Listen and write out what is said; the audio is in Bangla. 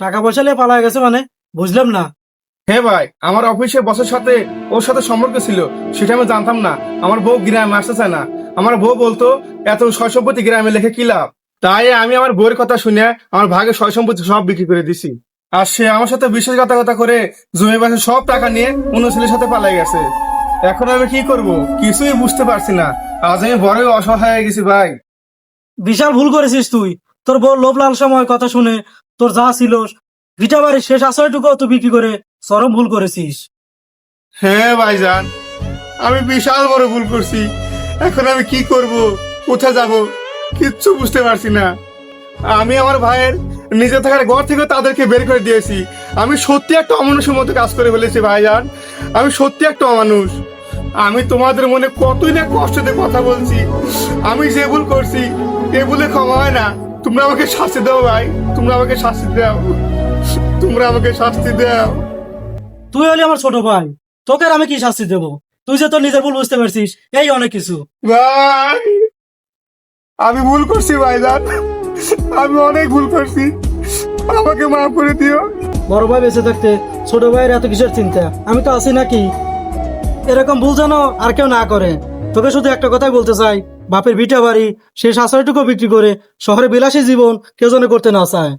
টাকা পয়সা নিয়ে পালা গেছে মানে? বুঝলাম না। হ্যাঁ ভাই আমার অফিসে বসের সাথে ওর সাথে সম্পর্ক ছিল সেটা আমি জানতাম না। আমার বউ গ্রামে আসতে চায় না। আমার বউ বলতো এত সয় সম্পত্তি গ্রামে লেখে কি লাভ? তাই আমি আমার বউয়ের কথা শুনে আমার ভাগে সম্পত্তি সব বিক্রি করে দিছি। আর সে আমার সাথে বিশ্বাসঘাতকতা করে জমি বাসে সব টাকা নিয়ে অন্য ছেলের সাথে পালাই গেছে। এখন আমি কি করব? কিছুই বুঝতে পারছি না। আজ আমি বড়ই অসহায় হয়ে গেছি ভাই। বিশাল ভুল করেছিস তুই। তোর বউ লোভ সময় কথা শুনে, তোর যা ছিল, ভিটা বাড়ির শেষ আশ্রয়টুকু তুই বিক্রি করে চরম ভুল করেছিস। হ্যাঁ ভাইজান, আমি বিশাল বড় ভুল করছি। এখন আমি কি করব, কোথায় যাব, কিচ্ছু বুঝতে পারছি না। আমি আমার ভাইয়ের নিজে থাকার ঘর থেকে তাদেরকে বের করে দিয়েছি। আমি সত্যি একটা অমানুষের মতো কাজ করে ফেলেছি, ভাইজান। আমি সত্যি একটা অমানুষ। আমি তোমাদের মনে কতই না কষ্ট দিয়ে কথা বলছি। আমি যে ভুল করছি, এ ভুলে ক্ষমা হয় না। তোমরা আমাকে শাস্তি দাও ভাই। তোমরা আমাকে শাস্তি দাও। তোমরা আমাকে শাস্তি দাও। তুই হলি আমার ছোট ভাই। তোকে আর আমি কি শাস্তি দেবো? তুই যে তোর নিজের ভুল বুঝতে পারছিস এই অনেক কিছু। ভাই আমি ভুল করছি ভাই ভাইজান আমি অনেক ভুল করছি। আমাকে মাফ করে দিও। বড় ভাই বেঁচে থাকতে ছোট ভাইয়ের এত কিসের চিন্তা? আমি তো আছি নাকি? এরকম ভুল যেন আর কেউ না করে। তোকে শুধু একটা কথাই বলতে চাই বাপের ভিটা বাড়ি সেই আশ্রয়টুকু বিক্রি করে শহরে বিলাসী জীবন কেউ করতে না চায়।